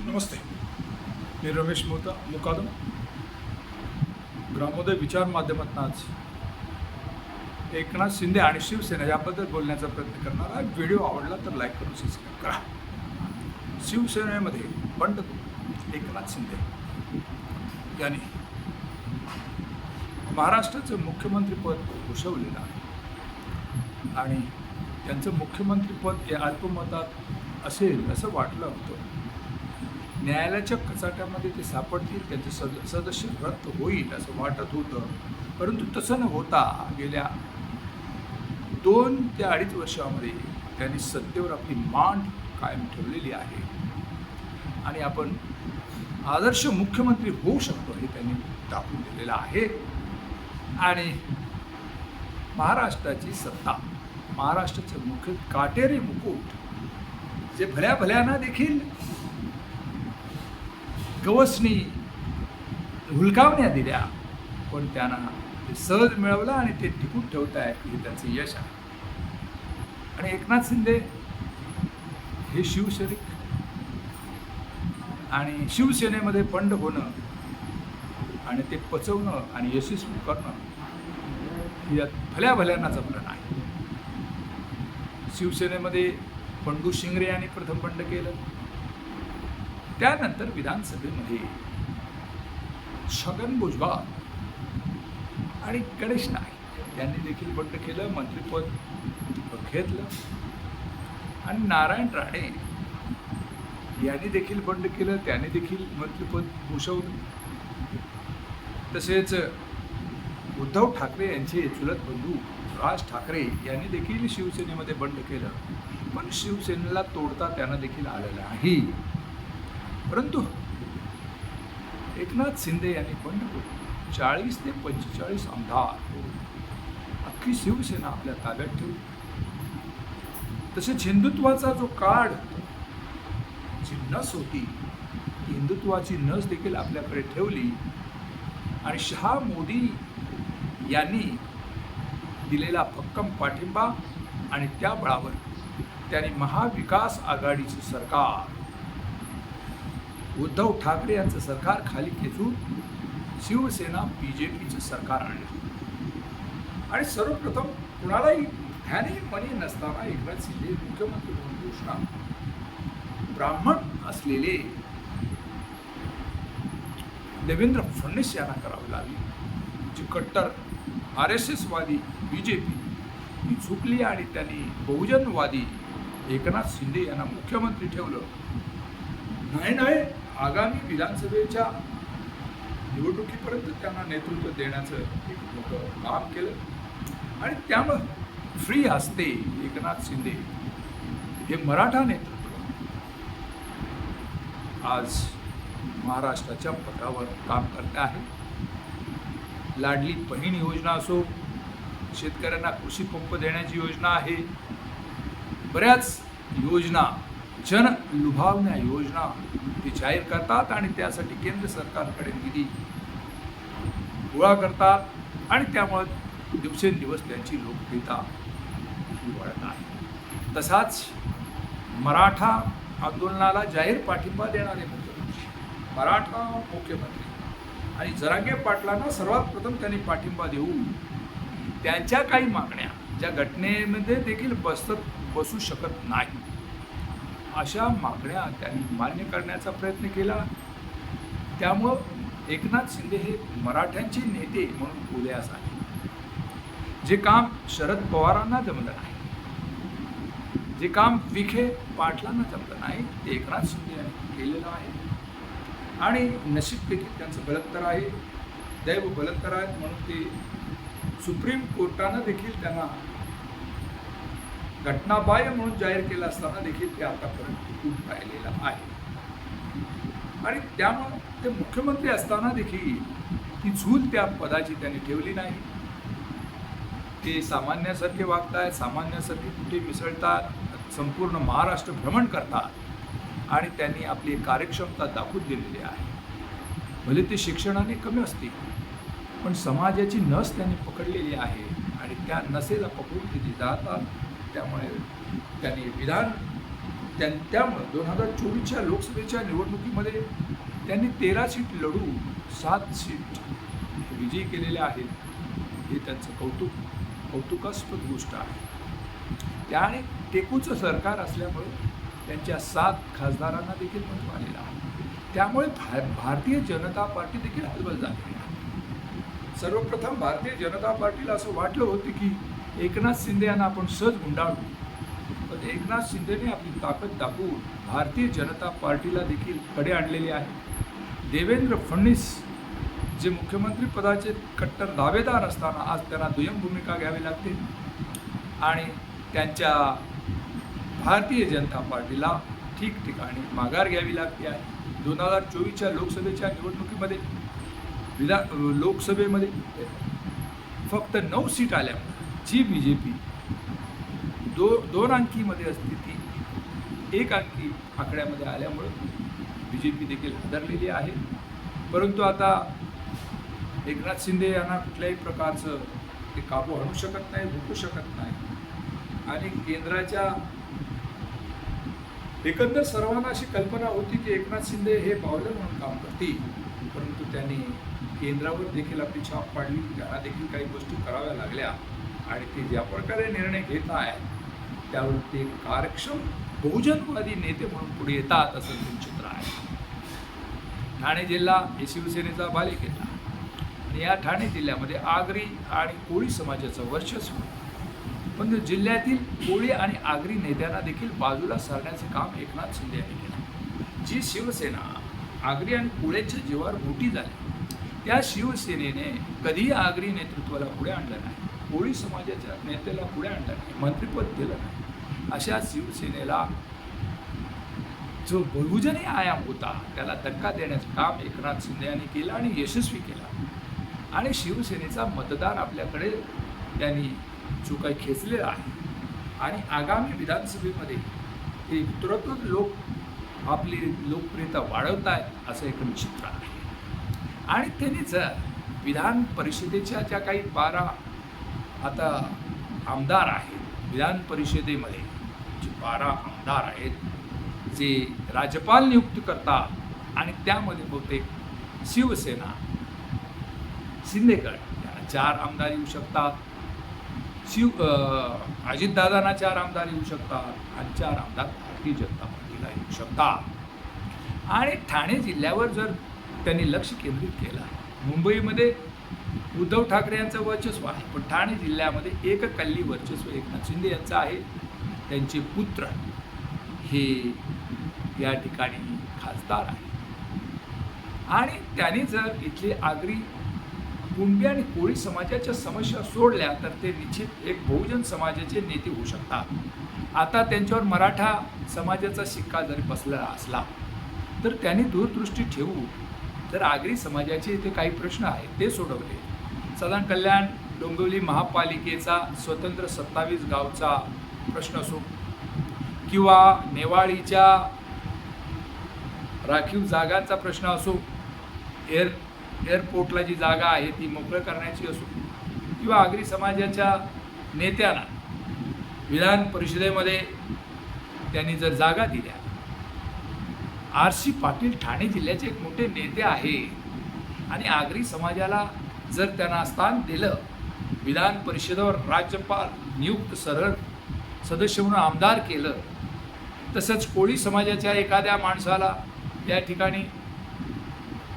नमस्ते मी रमेश मोता मुकादम. ग्रामोदय विचार माध्यमातून आज एकनाथ शिंदे आणि शिवसेना याबद्दल बोलण्याचा प्रयत्न करणार आहे. व्हिडिओ आवडला तर लाईक करून सबस्क्राईब करा. शिवसेनेमध्ये बंड एकनाथ शिंदे यांनी महाराष्ट्राचं मुख्यमंत्रीपद भूषवलेलं आहे. आणि त्यांचं मुख्यमंत्रीपद हे अल्पमतात असेल असं वाटलं होतं. न्यायालयाच्या कचाट्यामध्ये ते सापडतील त्यांचे सद सदस्य रद्द होईल असं वाटत होतं. परंतु तसं न होता गेल्या दोन ते अडीच वर्षामध्ये त्यांनी सत्तेवर आपली मांड कायम ठेवलेली आहे. आणि आपण आदर्श मुख्यमंत्री होऊ शकतो हे त्यांनी दाखवून दिलेलं आहे. आणि महाराष्ट्राची सत्ता महाराष्ट्राचे मुख्य काटेरी मुकुट जे भल्या भल्यांना देखील गवसणी हुलकावण्या दिल्या. पण त्यांना ते सहज मिळवलं आणि ते टिकून ठेवता हे त्यांचं यश आहे. आणि एकनाथ शिंदे हे शिवसैनिक आणि शिवसेनेमध्ये बंड होणं आणि ते पचवणं आणि यशस्वी करणं यात भल्या भल्यांना जमलं नाही. शिवसेनेमध्ये पंडू शिंगरे यांनी प्रथम बंड केलं. त्यानंतर विधानसभेमध्ये छगन भुजबळ आणि गणेश नाईक यांनी देखील बंड केलं मंत्रिपद घेतलं. आणि नारायण राणे यांनी देखील बंड केलं त्याने देखील मंत्रिपद भूषवलं. तसेच उद्धव ठाकरे यांचे चुलत बंधू राज ठाकरे यांनी देखील शिवसेनेमध्ये बंड केलं. पण शिवसेनेला तोडता त्यांना देखील आलेलं नाही. परंतु एकनाथ शिंदे यांनी पंढरपूर चाळीस ते पंचेचाळीस आमदार अख्खी शिवसेना आपल्या ताब्यात ठेवली. तसेच हिंदुत्वाचा जो काळ जी नस होती ती हिंदुत्वाची नस देखील आपल्याकडे ठेवली आणि शहा मोदी यांनी दिलेला भक्कम पाठिंबा आणि त्या बळावर त्यांनी महाविकास आघाडीचे सरकार उद्धव ठाकरे यांचं सरकार खाली खेचून शिवसेना बी जे पीचं सरकार आणलं. आणि सर्वप्रथम कुणालाही ध्यानी मनी नसताना एकनाथ शिंदे मुख्यमंत्री म्हणून घोषणा. ब्राह्मण असलेले देवेंद्र फडणवीस यांना करावी लागली. जी कट्टर R S एसवादी B J P ही चुकली आणि त्यांनी बहुजनवादी एकनाथ शिंदे यांना मुख्यमंत्री ठेवलं. नाही नाही आगामी विधानसभेच्या निवडणुकीपर्यंत त्यांना नेतृत्व देण्याचं एक मोठं काम केलं. आणि त्यामुळं फ्री हस्ते एकनाथ शिंदे हे मराठा नेतृत्व. आज महाराष्ट्राच्या पथावर काम करत आहे. लाडली बहीण योजना असो शेतकऱ्यांना कृषी पंप देण्याची योजना आहे. बऱ्याच योजना जन लुभावण्या योजना ते जाहीर करतात आणि त्यासाठी केंद्र सरकारकडे निधी गोळा करतात आणि त्यामुळे दिवसेंदिवस त्यांची लोकप्रियता ही वाढत आहे. तसाच मराठा आंदोलनाला जाहीर पाठिंबा देणारे मुख्यमंत्री मराठा मुख्यमंत्री आणि जरांगे पाटलांना सर्वात प्रथम त्यांनी पाठिंबा देऊन त्यांच्या काही मागण्या ज्या घटनेमध्ये देखील बसत बसू शकत नाही. अशा मागण्या त्यांनी मान्य करण्याचा प्रयत्न केला. त्यामुळं एकनाथ शिंदे हे मराठ्यांचे नेते म्हणून उदयास आले. जे काम शरद पवारांना जमलं नाही जे काम विखे पाटलांना जमलं नाही ते एकनाथ शिंदे केलेलं आहे. आणि नशीब देखील त्यांचं बलत्तर आहे. दैव बलत्तर आहेत म्हणून ते सुप्रीम कोर्टानं देखील त्यांना घटनाबाह्य म्हणून जाहीर केलं असताना देखील ते आतापर्यंत टिकून राहिलेलं आहे. आणि त्यामुळं ते मुख्यमंत्री असताना देखील ती झूल त्या पदाची त्यांनी ठेवली नाही. ते सामान्यासारखे वागतायत सामान्यासारखे कुठे मिसळतात संपूर्ण महाराष्ट्र भ्रमण करतात आणि त्यांनी आपली कार्यक्षमता दाखवून दिलेली आहे. भले ते शिक्षणाने कमी असतील पण समाजाची नस त्यांनी पकडलेली आहे आणि त्या नसेला पकडून ते जातात त्यामुळे त्यांनी विधान त्यां त्यामुळे दोन हजार चोवीसच्या लोकसभेच्या निवडणुकीमध्ये त्यांनी तेरा सीट लढून सात सीट विजयी केलेल्या आहेत. हे त्यांचं कौतुक कौतुकास्पद गोष्ट आहे. त्या आणि टेकूचं सरकार असल्यामुळे त्यांच्या सात खासदारांना देखील महत्त्व आलेलं आहे. त्यामुळे भा भारतीय जनता पार्टी देखील हलबल झालेली आहे. सर्वप्रथम भारतीय जनता पार्टीला असं वाटलं होतं की एकनाथ शिंदे यांना आपण सहज गुंडाळू. पण एकनाथ शिंदेने आपली ताकद दाखवून भारतीय जनता पार्टीला देखील कडे आणलेले आहे. देवेंद्र फडणवीस जे मुख्यमंत्री पदाचे कट्टर दावेदार असताना आज त्यांना दुय्यम भूमिका घ्यावी लागते. आणि त्यांच्या भारतीय जनता पार्टीला ठिकठिकाणी माघार घ्यावी लागते आहे. दोन हजार चोवीसच्या लोकसभेच्या निवडणुकीमध्ये विधा लोकसभेमध्ये फक्त नऊ सीट आल्यामुळे जी बी जे पी दो दोन अंकीमध्ये असते ती एक अंकी आकड्यामध्ये आल्यामुळं बी जे पी देखील हादरलेली आहे. परंतु आता एकनाथ शिंदे यांना कुठल्याही प्रकारचं ते काबू आणू शकत नाही भुकू शकत नाही. आणि केंद्राच्या एकंदर सर्वांना अशी कल्पना होती की एकनाथ शिंदे हे पावलं म्हणून काम करतील. परंतु त्यांनी केंद्रावर देखील आपली छाप पाडली त्यांना देखील काही गोष्टी कराव्या लागल्या. आणि ते ज्या प्रकारे निर्णय घेत आहेत त्यावर ते कार्यक्षम बहुजनवादी नेते म्हणून पुढे येतात असं ते चित्र आहे. ठाणे जिल्हा हे शिवसेनेचा बालेकिल्ला. आणि या ठाणे जिल्ह्यामध्ये आगरी आणि कोळी समाजाचं वर्चस्व. पण जिल्ह्यातील कोळी आणि आगरी नेत्यांना देखील बाजूला सरण्याचे काम एकनाथ शिंदे यांनी केलं. जी शिवसेना आगरी आणि कोळ्यांच्या जीवावर मोठी झाली त्या शिवसेनेने कधीही आगरी नेतृत्वाला पुढे आणलं नाही. कोळी समाजाच्या नेत्याला पुढे आणलं नाही मंत्रिपद दिलं नाही. अशा शिवसेनेला जो बहुजनी आयाम होता त्याला धक्का देण्याचं काम एकनाथ शिंदे यांनी केलं आणि यशस्वी केला. आणि शिवसेनेचा मतदार आपल्याकडे त्यांनी जो काही खेचलेला आहे आणि आगामी विधानसभेमध्ये हे तुरंतच लोक आपली लोकप्रियता वाढवत आहेत असं एक चित्र आहे. आणि त्यांनी जर विधान परिषदेच्या ज्या काही बारा आता आमदार आहेत विधान परिषदेमध्ये जे बारा आमदार आहेत जे राज्यपाल नियुक्त करतात आणि त्यामध्ये बहुतेक शिवसेना शिंदेगड यांना चार आमदार येऊ शकतात. शिव अजितदादांना चार आमदार येऊ शकतात आणि चार आमदार भारतीय जनता पार्टीला येऊ शकतात. आणि ठाणे जिल्ह्यावर जर त्यांनी लक्ष केंद्रित केलं मुंबईमध्ये उद्धव ठाकरे यांचं वर्चस्व आहे पण ठाणे जिल्ह्यामध्ये एक कल्ली वर्चस्व एकनाथ शिंदे यांचं आहे. त्यांचे पुत्र हे या ठिकाणी खासदार आहे आणि त्यांनी जर इथले आगरी कुणबी आणि कोळी समाजाच्या समस्या सोडल्या तर ते निश्चित एक बहुजन समाजाचे नेते होऊ शकतात. आता त्यांच्यावर मराठा समाजाचा शिक्का जरी बसलेला असला तर त्यांनी दूरदृष्टी ठेवून तर आगरी समाजाचे इथे काही प्रश्न आहेत ते सोडवले. सदन कल्याण डोंबिवली महापालिकेचा स्वतंत्र सत्तावीस गावचा प्रश्न असो किंवा नेवाळीच्या राखीव जागांचा प्रश्न असो एअर एअरपोर्टला जी जागा आहे ती मोकळं करण्याची असो किंवा आगरी समाजाच्या नेत्यांना विधान परिषदेमध्ये त्यांनी जर जागा दिल्या. आर सी पाटील ठाणे जिल्ह्याचे एक मोठे नेते आहे आणि आगरी समाजाला जर त्यांना स्थान दिलं विधान परिषदेवर राज्यपाल नियुक्त सरळ सदस्य म्हणून आमदार केलं तसंच कोळी समाजाच्या एखाद्या माणसाला या ठिकाणी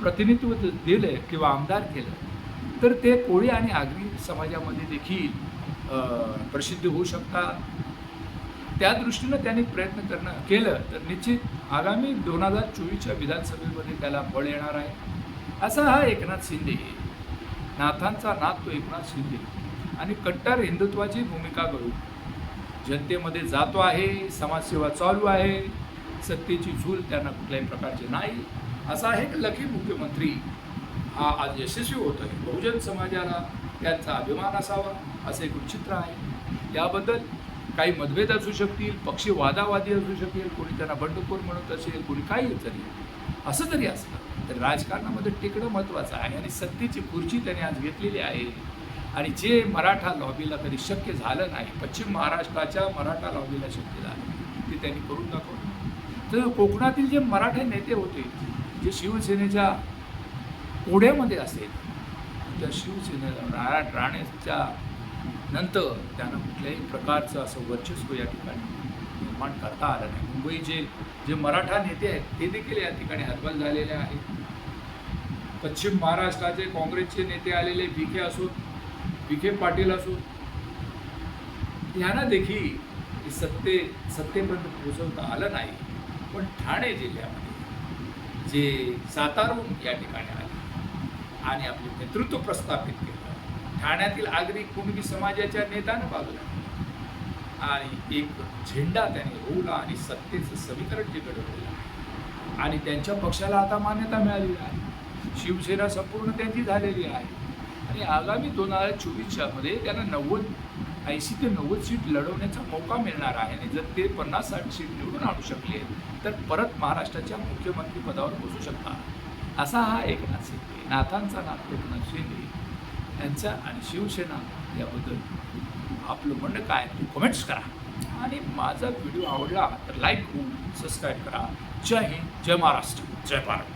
प्रतिनिधित्व दिलं किंवा आमदार केलं तर ते कोळी आणि आगरी समाजामध्ये देखील प्रसिद्ध होऊ शकतात. त्या दृष्टीनं त्यांनी प्रयत्न करणं केलं तर निश्चित आगामी दोन हजार चोवीसच्या विधानसभेमध्ये त्याला बळ येणार आहे. असा हा एकनाथ शिंदे. नाथांचा नाथ तो एकनाथ शिंदे. आणि कट्टर हिंदुत्वाची भूमिका करून जनतेमध्ये जातो आहे समाजसेवा चालू आहे. सत्तेची झूल त्यांना कुठल्याही प्रकारची नाही. असा एक लकी मुख्यमंत्री हा आज यशस्वी होतो आहे. बहुजन समाजाला त्यांचा अभिमान असावा असं एक चित्र आहे. याबद्दल काही मतभेद असू शकतील पक्षी वादावादी असू शकेल कोणी त्यांना बंडखोर म्हणत असेल कोणी काही तरी. असं जरी असलं तर राजकारणामध्ये टिकणं महत्त्वाचं आहे आणि सत्तेची खुर्ची त्यांनी आज घेतलेली आहे. आणि जे मराठा लॉबीला कधी शक्य झालं नाही पश्चिम महाराष्ट्राच्या मराठा लॉबीला शक्य झालं ते त्यांनी करून दाखवलं. तर कोकणातील जे मराठे नेते होते जे शिवसेनेच्या कोड्यामध्ये असेल त्या शिवसेनेला नारायण राणेच्या नंतर त्यांना कुठल्याही प्रकारचं असं वर्चस्व या ठिकाणी निर्माण करता आलं नाही. मुंबईचे जे मराठा नेते आहेत ते देखील या ठिकाणी हतबल झालेले आहेत. पश्चिम महाराष्ट्राचे काँग्रेसचे नेते आलेले विखे असोत विखे पाटील असोत यांना देखील सत्ते सत्तेपर्यंत पोहोचवता आलं नाही. पण ठाणे जिल्ह्यामध्ये जे सातारहून या ठिकाणी आले आणि आपले नेतृत्व प्रस्थापित केलं ठाण्यातील आगरी कुणबी समाजाच्या नेत्यानं बाजूला आणि एक झेंडा त्याने रोवला आणि सत्तेचं समीकरण जे घडवलेलं आणि त्यांच्या पक्षाला आता मान्यता मिळालेली आहे. शिवसेना संपूर्ण त्यांची झालेली आहे. आणि आगामी दोन हजार चोवीसच्यामध्ये त्यांना नव्वद ऐंशी ते नव्वद सीट लढवण्याचा मौका मिळणार आहे. आणि जर ते पन्नास साठ सीट निवडून आणू शकले तर परत महाराष्ट्राच्या मुख्यमंत्री पदावर पोचू शकतात. असा हा एकनाथ शिंदे नाथांचा नाथ एकनाथ शिंदे यांचा आणि शिवसेना याबद्दल आपलं म्हणणं काय ते कमेंट्स करा. आणि माझा व्हिडिओ आवडला तर लाईक होऊन सबस्क्राईब करा. जय हिंद जय महाराष्ट्र जय भारत.